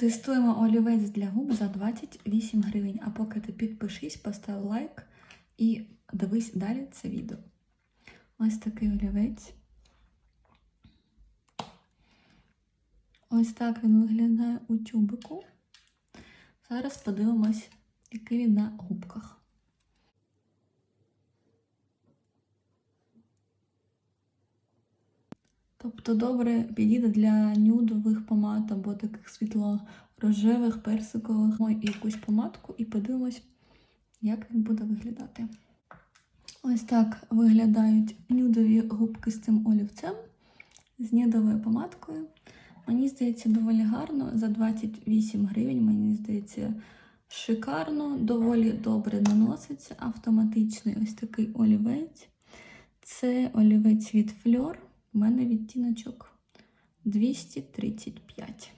Тестуємо олівець для губ за 28 гривень. А поки ти підпишись, постав лайк і дивись далі це відео. Ось такий олівець. Ось так він виглядає у тюбику. Зараз подивимось, який він на губках. Тобто добре підійде для нюдових помад або таких світло-рожевих, персикових. Ой, і якусь помадку і подивимось, як він буде виглядати. Ось так виглядають нюдові губки з цим олівцем, з нюдовою помадкою. Мені здається, доволі гарно. За 28 гривень, мені здається, шикарно, доволі добре наноситься. Автоматичний ось такий олівець. Це олівець від Fleur. У мене відтіночок 235.